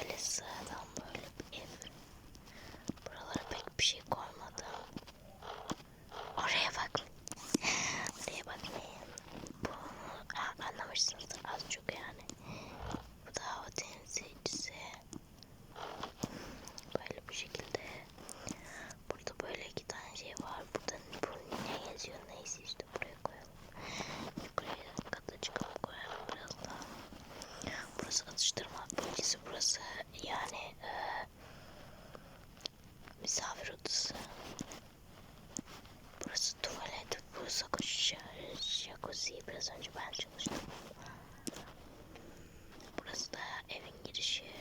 böyle sıradan böyle bir ev. Buralara pek bir şey koymadım. Oraya bak. Oraya bakmayın. Bunu ha, anlamışsınızdır az çok yani. yani e, misafir odası. Burası tuvalet, burası jacuzzi. Biraz önce ben çalıştım. Burası da evin girişi.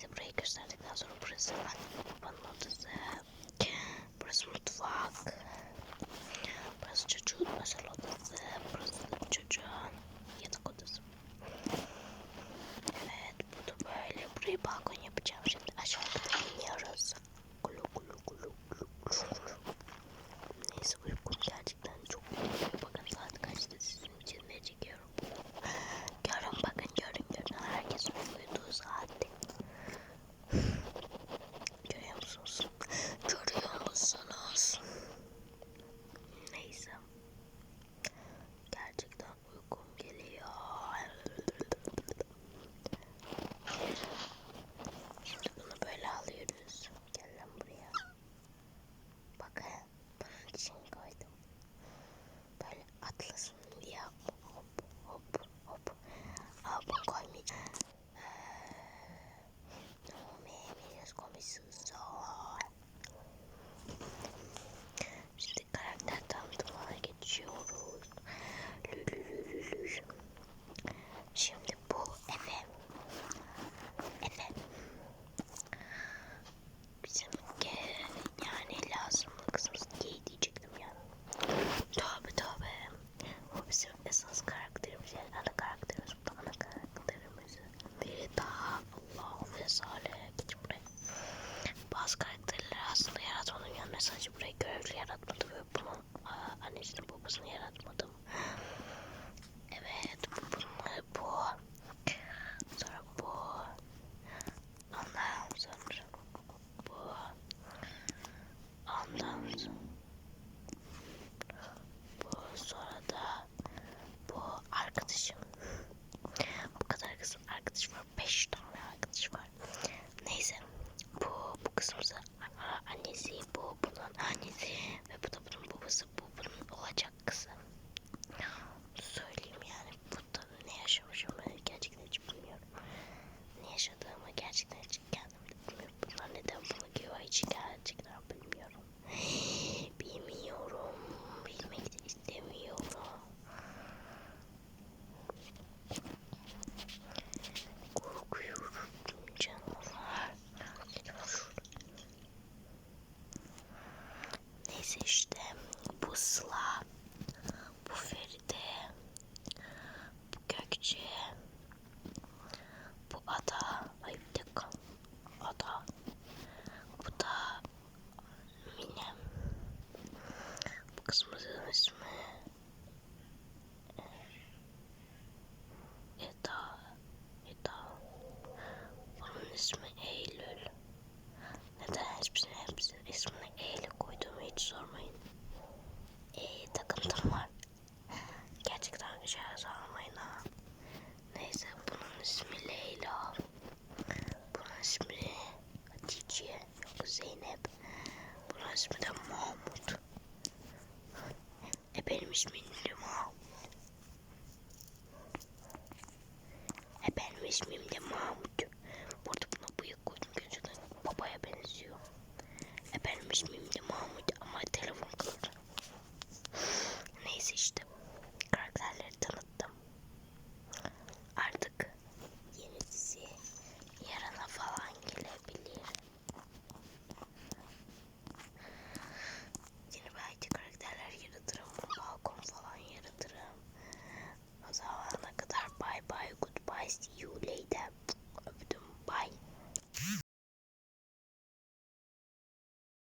neyse burayı gösterdikten sonra burası annemin babanın odası. Burası mutfak. Burası çocuğun özel odası. Burası çocuğun yatak odası. Evet bu da böyle. Burayı balkon yapacağım şimdi. kız biz gay diyecektim ya. Tövbe tövbe. O bizim esas karakterimiz ana karakterimiz. Bu ana karakterimiz. Biri daha Allah'ım vesale. Buraya. Bazı karakterleri aslında yaratmadım. Yani sadece burayı görevli yaratmadım. Ve bunun annesini babasını yaratmadım. 15분은 아니지. 왜부터 부터 먹었어? ismi de Mahmut. E benim ismim de Mahmut. E benim ismim de Mahmut. Burada buna bıyık koydum gözüne. Babaya benziyor. E benim ismim de Mahmut.